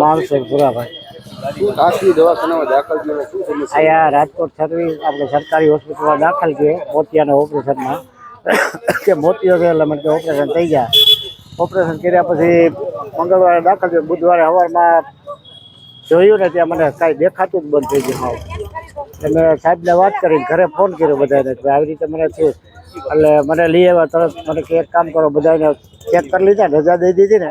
માણસો પુરાભાઈ ખાસી દવાખાનામાં દાખલ થયેલા શું સમસ્યા? અહીંયા રાજકોટ સર્વિસ આપણે સરકારી હોસ્પિટલમાં દાખલ છે મોતિયાના ઓપરેશનમાં. કે મોતિયો છે એટલે મને ઓપરેશન થઈ ગયા ઓપરેશન કર્યા પછી મંગળવારે દાખલ થયો બુધવારે સવારમાં જોયું ને ત્યાં મને કાંઈ દેખાતું જ બંધ થઈ ગયું. હાવ એટલે મેં સાહેબને વાત કરી ઘરે ફોન કર્યો બધાને કે આવી રીતે મને થયું. એટલે મને લઈ આવ્યા તરત મને કે એક કામ કરો બધાને ચેક કરી લીધા રજા દઈ દીધી ને.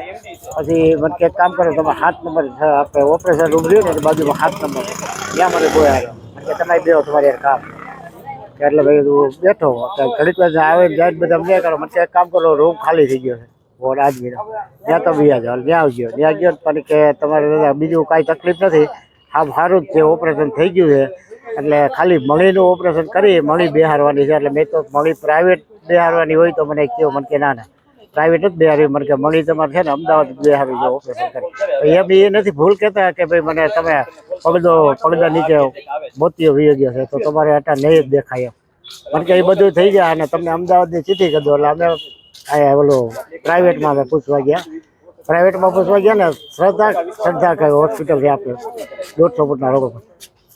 પછી મને કે કામ કરો તમે સાત નંબર આપણે ઓપરેશન રૂમ રહ્યું ને બાજુમાં સાત નંબર ત્યાં મને કોઈ આવ્યો કે તમે બેહો, તમારે કામ. એટલે ભાઈ તું બેઠો ઘડીક વાર આવે જાય બધા અમને કરો મને એક કામ કરો રૂમ ખાલી થઈ ગયો છે. વોર્ડ આજમીનો ત્યાં તો બી જાઓ ત્યાં આવજો. ત્યાં ગયો પણ કે તમારે બીજું કાંઈ તકલીફ નથી. હા સારું જ છે ઓપરેશન થઈ ગયું છે. એટલે ખાલી મળીનું ઓપરેશન કરી મળી બેહારવાની છે. એટલે મેં તો મળી પ્રાઇવેટ બેહારવાની હોય તો મને કહ્યું મને કે ના ના. પ્રાઇવેટ જ બિહારી મને કે મળી તમારે છે ને અમદાવાદ બિહારી જો ઓપરેશન કરી એમ એ નથી ભૂલ કહેતા કે ભાઈ મને તમે પગદો, પગદા નીચે મોતીઓ વી ગયો છે. તો તમારે આટા નહીં જ દેખાય એમ. મને કે એ બધું થઈ જાય અને તમને અમદાવાદની ચીઠી દો એટલે અમે અહીંયા ઓલું પ્રાઇવેટમાં અમે પૂછવા ગયા. પ્રાઇવેટમાં પૂછવા ગયા ને શ્રદ્ધા શ્રદ્ધા કઈ હોસ્પિટલ આપણે દોઢસો ફૂટના પર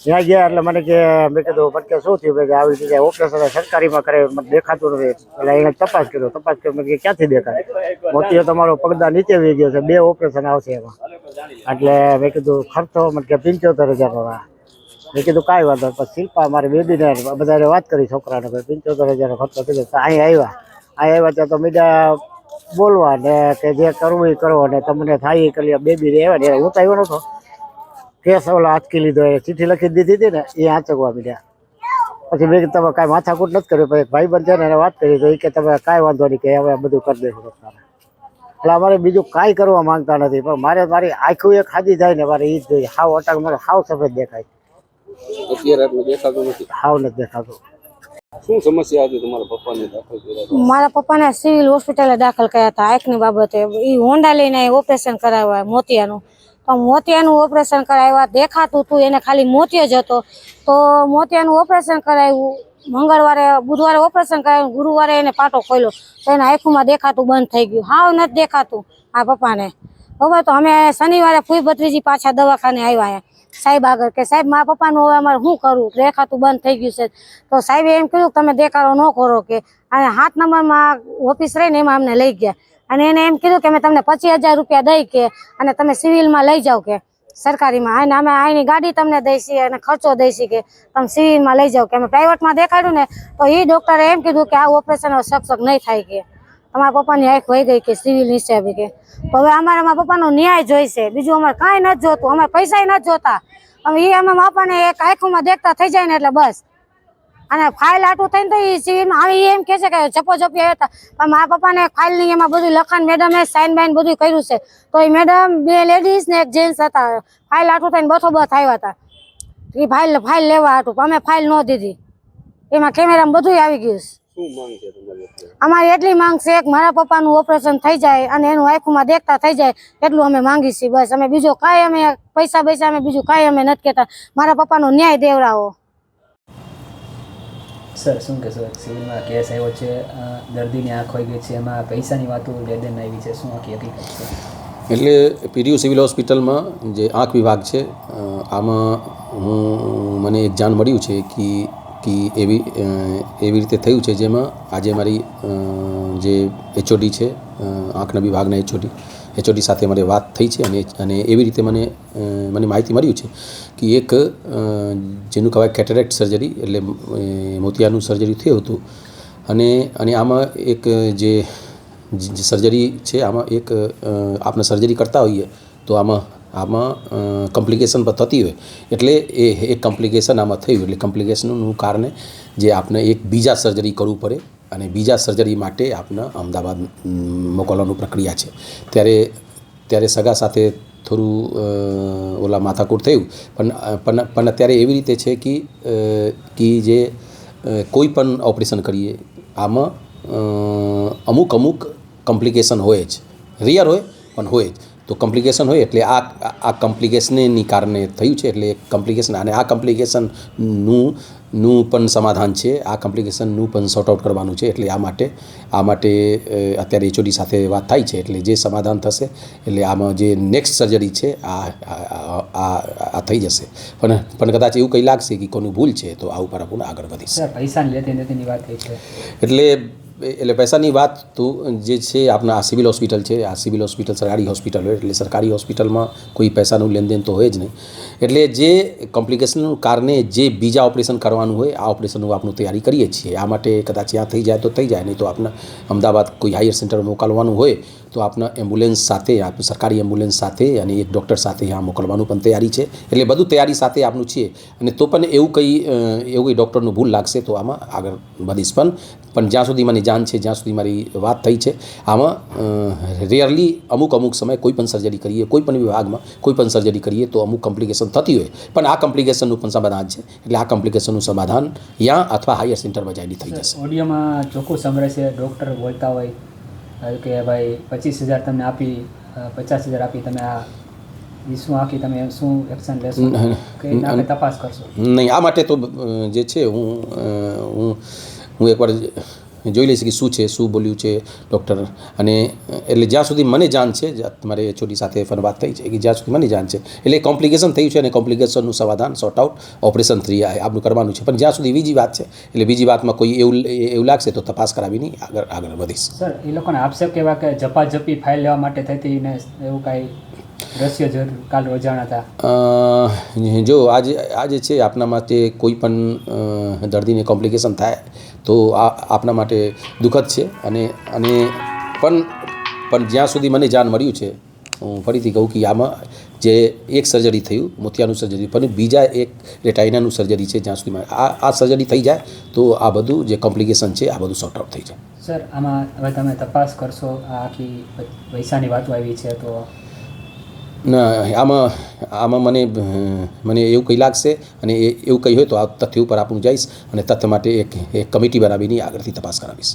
ત્યાં ગયા એટલે મને કે, મેં કીધું, મને કે શું થયું? કે આવી રીતે ઓપરેશન સરકારીમાં કરે, મને દેખાતું નથી. એટલે એને તપાસ કર્યો તપાસ કર્યો, મેં કીધું, ક્યાંથી દેખાય? મોતીઓ તમારો પગદા નીચે વી ગયો છે, બે ઓપરેશન આવશે એમાં. એટલે મેં કીધું, ખર્ચો, મને કે પંચોતેર હજાર વાળા મેં કીધું, કાંઈ વાંધો. પછી શિલ્પા મારી બેબીને બધાને વાત કરી છોકરાને, કે પંચોતેર હજારનો ખર્ચો થઈ ગયો અહીં આવ્યા અહીં આવ્યા ત્યાં તો મીડિયા બોલવા ને કે જે કરવું એ કરો ને તમને થાય એ કરી બેબી રે આવ્યા ને હું તો આવ્યો નતો કેસ ઓલા આંચકી લીધો એ ચિઠ્ઠી લખી દીધી હતી ને એ આંચકવા મીડ્યા. પછી મેં તમે કાંઈ માથાકૂટ નથી કર્યું પછી ભાઈ બંધ છે ને એને વાત કરી તો એ કે તમે કાંઈ વાંધો નહીં કે હવે બધું કરી દઈશું તમારે એટલે અમારે બીજું કાંઈ કરવા માંગતા નથી પણ મારે મારી આખું એક ખાધી જાય ને મારે એ જ જોઈએ. હાવ અટક મારે હાવ સફેદ દેખાય. અત્યારે દેખાતું નથી. હાવ નથી દેખાતું. શું સમસ્યા હતી તમારા પપ્પાને દાખલ કર્યા મારા પપ્પાને સિવિલ હોસ્પિટલે દાખલ કર્યા હતા આંખની બાબતે. એ હોન્ડા લઈને ઓપરેશન કરાવ્યા મોતિયાનું. તો મોતિયાનું ઓપરેશન કરાવ્યા, દેખાતું હતું એને ખાલી મોતિયો જ હતો. તો મોતિયાનું ઓપરેશન કરાવ્યું, મંગળવારે, બુધવારે ઓપરેશન કરાવ્યું, ગુરુવારે એને પાટો ખોલ્યો. તો એના આંખોમાં દેખાતું બંધ થઈ ગયું. હાવ નથી દેખાતું આ પપ્પાને. બરાબર તો અમે શનિવારે ફૂઈ ભત્રીજી પાછા દવાખાને આવ્યા સાહેબ આગળ કે, સાહેબ મારા પપ્પાનું હવે અમારે શું કરવું? દેખાતું બંધ થઈ ગયું છે. તો સાહેબે એમ કીધું તમે દેખાડો ન કરો કે. અને સાત નંબરમાં ઓફિસ રહીને એમાં અમને લઈ ગયા. અને એને એમ કીધું કે અમે તમને પચીસ હજાર રૂપિયા દઈ કે અને તમે સિવિલમાં લઈ જાઓ કે સરકારીમાં. અને અમે અહીંની ગાડી તમને દઈશી અને ખર્ચો દઈશી કે તમે સિવિલમાં લઈ જાઓ કે. અમે પ્રાઇવેટમાં દેખાડ્યું ને, તો એ ડૉક્ટરે એમ કીધું કે આ ઓપરેશન સક્ષક નહીં થાય કે. તમારા પપ્પાની આંખ વહી ગઈ કે સિવિલ હિસાબે કે. હવે અમારે અમારા પપ્પાનો ન્યાય જોઈશે. બીજું અમારે કાંઈ નથી જોતું. અમારે પૈસા નથી જોતા. હવે એ અમે બાપાને એક આંખોમાં દેખતા થઈ જાય ને એટલે બસ. અને ફાઇલ આટું થઈને તો એ સિવિલમાં આવી એમ કહે છે કે ચપો ચપી આવ્યા હતા પણ મારા પપ્પાને ફાઇલની એમાં બધું લખાણ મેડમે સાઇન બાઇન બધું કર્યું છે. તો એ મેડમ બે લેડીઝ ને એક જેન્ટ્સ હતા. ફાઇલ આટું થઈને બથો બથ આવ્યા હતા. એ ફાઇલ ફાઇલ લેવા હતું પણ અમે ફાઇલ ન દીધી. એમાં કેમેરામાં બધું આવી ગયું છે. અમારી એટલી માંગ છે કે મારા પપ્પાનું ઓપરેશન થઈ જાય અને એનું આંખોમાં દેખતા થઈ જાય એટલું અમે માંગી છીએ. બસ અમે બીજું કાંઈ અમે પૈસા પૈસા અમે બીજું કાંઈ અમે નથી કહેતા. મારા પપ્પાનો ન્યાય દેવડાવો. સર, શું કહેશો? સિવિલમાં કેસ આવ્યો છે દર્દીની આંખ હોઈ ગઈ છે, એમાં પૈસાની વાતો લેદેન આવી છે, શું આખી હકીકત છે? એટલે પીડીયુ સિવિલ હોસ્પિટલમાં જે આંખ વિભાગ છે આમાં હું, મને એક જાણ મળ્યું છે કે કે એવી એવી રીતે થયું છે જેમાં આજે મારી જે એચઓડી છે આંખના વિભાગના એચઓડી એચઓડી સાથે મારે વાત થઈ છે અને અને એવી રીતે મને મને માહિતી મળ્યું છે કે એક જેનું કહેવાય કેટરેક્ટ સર્જરી એટલે મોતિયાનું સર્જરી થયું હતું. અને અને આમાં એક જે સર્જરી છે, આમાં એક આપણે સર્જરી કરતા હોઈએ તો આમાં આમાં કોમ્પ્લિકેશન પણ થતી હોય. એટલે એ એક કોમ્પ્લિકેશન આમાં થયું. એટલે કોમ્પ્લિકેશનનું કારણે જે આપણે એક બીજા સર્જરી કરવું પડે અને બીજા સર્જરી માટે આપણે અમદાવાદ મોકલવાનું પ્રક્રિયા છે. ત્યારે ત્યારે સગા સાથે થોડું ઓલા માથાકૂટ થયું. પણ પણ પણ અત્યારે એવી રીતે છે કે કે જે કોઈ પણ ઓપરેશન કરીએ, આમાં અમુક અમુક કોમ્પ્લિકેશન હોય જ. રિયર હોય, પણ હોય જ. તો કોમ્પ્લિકેશન હોય એટલે આ આ કોમ્પ્લિકેશનની કારણે થયું છે. એટલે કોમ્પ્લિકેશન અને આ કોમ્પ્લિકેશનનું નું પણ સમાધાન છે. આ કોમ્પ્લિકેશનનું પણ સોર્ટ આઉટ કરવાનું છે. એટલે આ માટે આ માટે અત્યારે એચઓડી સાથે વાત થાય છે. એટલે જે સમાધાન થશે એટલે આમાં જે નેક્સ્ટ સર્જરી છે આ આ- આ થઈ જશે. પણ પણ કદાચ એવું કંઈ લાગશે કે કોનું ભૂલ છે તો આ ઉપર આપણને આગળ વધીશ. પૈસા પૈસાની લેતી દેતીની વાત એટલે એટલે પૈસાની વાત તો જે છે આપણા આ સિવિલ હોસ્પિટલ છે, આ સિવિલ હોસ્પિટલ સરકારી હોસ્પિટલ હોય, એટલે સરકારી હોસ્પિટલમાં કોઈ પૈસાનું લેનદેન તો હોય જ નહીં. એટલે જે કોમ્પ્લિકેશનનું કારણે જે બીજા ઓપરેશન કરવાનું હોય, આ ઓપરેશનનું આપણું તૈયારી કરીએ છીએ. આ માટે કદાચ ત્યાં થઈ જાય તો થઈ જાય, નહીં તો આપણે અમદાવાદ કોઈ હાયર સેન્ટર મોકલવાનું હોય તો આપના એમ્બ્યુલન્સ સાથે આપ સરકારી એમ્બ્યુલન્સ સાથે અને એક ડૉક્ટર સાથે આ મોકલવાનું પણ તૈયારી છે. એટલે બધું તૈયારી સાથે આપણું છે અને તો પણ એવું કંઈ એવું કંઈ ડૉક્ટરનું ભૂલ લાગશે તો આમાં આગળ વધીશ પણ. પણ જ્યાં સુધી મને જાણ છે જ્યાં સુધી મારી વાત થઈ છે આમાં રેયરલી અમુક અમુક સમય કોઈ પણ સર્જરી કરીએ કોઈ પણ વિભાગમાં કોઈ પણ સર્જરી કરીએ તો અમુક કોમ્પ્લિકેશન થતી હોય. પણ આ કોમ્પ્લિકેશનનું પણ સમાધાન છે. એટલે આ કોમ્પ્લિકેશનનું સમાધાન યા અથવા હાયર સેન્ટરમાં જઈને થઈ જશે. ઓડિયોમાં ચોખ્ખું સંભળાય છે ડૉક્ટર બોલતા હોય કે ભાઈ પચીસ હજાર તમને આપી પચાસ હજાર આપી તમે આ શું આખી તમે શું એક્શન લેશો? કે એના તપાસ કરશો? નહીં આ માટે તો જે છે હું હું હું એકવાર જોઈ લઈશ કે શું છે, શું બોલ્યું છે ડૉક્ટર અને એટલે જ્યાં સુધી મને જાણ છે તમારે છોટી સાથે પણ વાત થઈ છે, કે જ્યાં સુધી મને જાણ છે, એટલે કોમ્પ્લિકેશન થયું છે અને કોમ્પ્લિકેશનનું સમાધાન સોર્ટ આઉટ ઓપરેશન થ્રી આપણું કરવાનું છે. પણ જ્યાં સુધી બીજી વાત છે, એટલે બીજી વાતમાં કોઈ એવું એવું લાગશે તો તપાસ કરાવીને આગળ આગળ વધીશ. સર એ લોકોને આક્ષેપ કેવા કે ઝપાઝપી ફાઇલ લેવા માટે થતી ને એવું કાંઈ દ્રશ્ય જો કાલ રોજાણા હતા. જો આજે આજે છે આપના માટે કોઈ પણ દર્દીને કોમ્પ્લિકેશન થાય તો આ આપના માટે દુઃખદ છે. અને અને પણ પણ જ્યાં સુધી મને જાણ મળ્યું છે હું ફરીથી કહું કે આમાં જે એક સર્જરી થયું મોતિયાનું સર્જરી પણ બીજા એક રેટાઇનાનું સર્જરી છે જ્યાં સુધી આ આ સર્જરી થઈ જાય તો આ બધું જે કોમ્પ્લિકેશન છે આ બધું સોર્ટ આઉટ થઈ જાય. સર આમાં હવે તમે તપાસ કરશો આ આખી પૈસાની વાતો આવી છે તો આમાં આમાં મને મને એવું કંઈ લાગશે અને એ, એવું કંઈ હોય તો આ તથ્ય ઉપર આપણું જઈશ અને તથ્ય માટે એક એક કમિટી બનાવીને આગળથી તપાસ કરાવીશ.